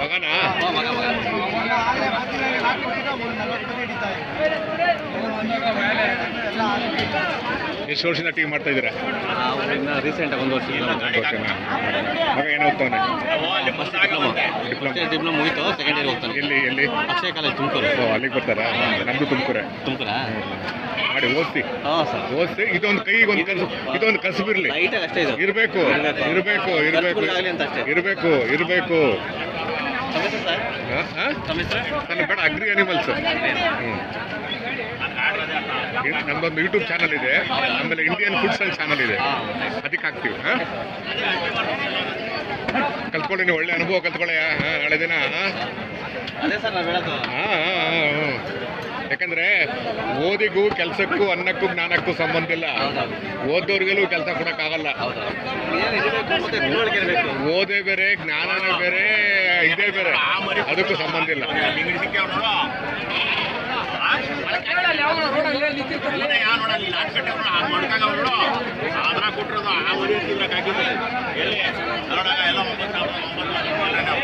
ಮಗನಾ ಎಷ್ಟು ವರ್ಷದಿಂದ ಟೀಮ್ ಮಾಡ್ತಾ ಇದ್ದೀರಾ? ರೀಸೆಂಟಾಗಿ ಒಂದು ವರ್ಷ ಮಗ ಏನು ಡಿಪ್ಲೊಮಾ ಮುಗೀತು ಸೆಕೆಂಡ್ ಇಯರ್ ಹೋಗ್ತಾನೆ. ಎಲ್ಲಿ ಎಲ್ಲಿ? ಅಕ್ಷಯ ಕಾಲೇಜ್ ತುಮಕೂರು. ಓ ಅಲ್ಲಿಗೆ ಬರ್ತಾರಾ? ನಮ್ದು ತುಮಕೂರೆ. ತುಮಕೂರಾ? ಮಾಡಿ ಓದಿಸಿ. ಸರ್. ಓದಿಸಿ ಇದೊಂದು ಕೈಗೆ ಒಂದು ಕನಸು ಲೈಟಾಗಿ ಅಷ್ಟೇ ಇದು. ಇರಬೇಕು ಇರಬೇಕು. ಇರಬೇಕು ಇರಬೇಕು. ಇರಬೇಕು ಸರ್? ನನ್ನ ಬೇಡ ಅಗ್ರಿ ಅನಿಮಲ್ಸ್ ನಮ್ದೊಂದು ಯೂಟ್ಯೂಬ್ ಚಾನಲ್ ಇದೆ. ಆಮೇಲೆ ಇಂಡಿಯನ್ ಫುಡ್ಸ್ ಅಂತ ಚಾನಲ್ ಇದೆ. ಅದಕ್ಕೆ ಹಾಕ್ತೀವಿ ಹಾಂ? ಕಲ್ತ್ಕೊಳ್ಳಿ ನೀವು ಒಳ್ಳೆ ಅನುಭವ ಕಲ್ತ್ಕೊಳ್ಳಿ ನಾಳೆ ದಿನ ಹಾಂ? ಯಾಕಂದ್ರೆ ಓದಿಗೂ ಕೆಲಸಕ್ಕೂ ಅನ್ನಕ್ಕೂ ಜ್ಞಾನಕ್ಕೂ ಸಂಬಂಧ ಇಲ್ಲ. ಓದೋರ್ಗೆಲ್ಲೂ ಕೆಲಸ ಕೊಡೋಕ್ಕಾಗಲ್ಲ ಓದೇ ಬೇರೆ ಜ್ಞಾನನೇ ಬೇರೆ ಇದೇ ಬೇರೆ. ಅದಕ್ಕೂ ಸಂಬಂಧ ಇಲ್ಲ. ಆಧಾರ ಕೊಟ್ಟಿರೋದು ಆ ಮನೆ ತಿನ್ನಕ್ಕಾಗಿದೆ ಎಲ್ಲಿ? ನೋಡಾಗ ಎಲ್ಲ ಒಂಬತ್ತು ಸಾವಿರದ ಒಂಬತ್ತು ನಾವು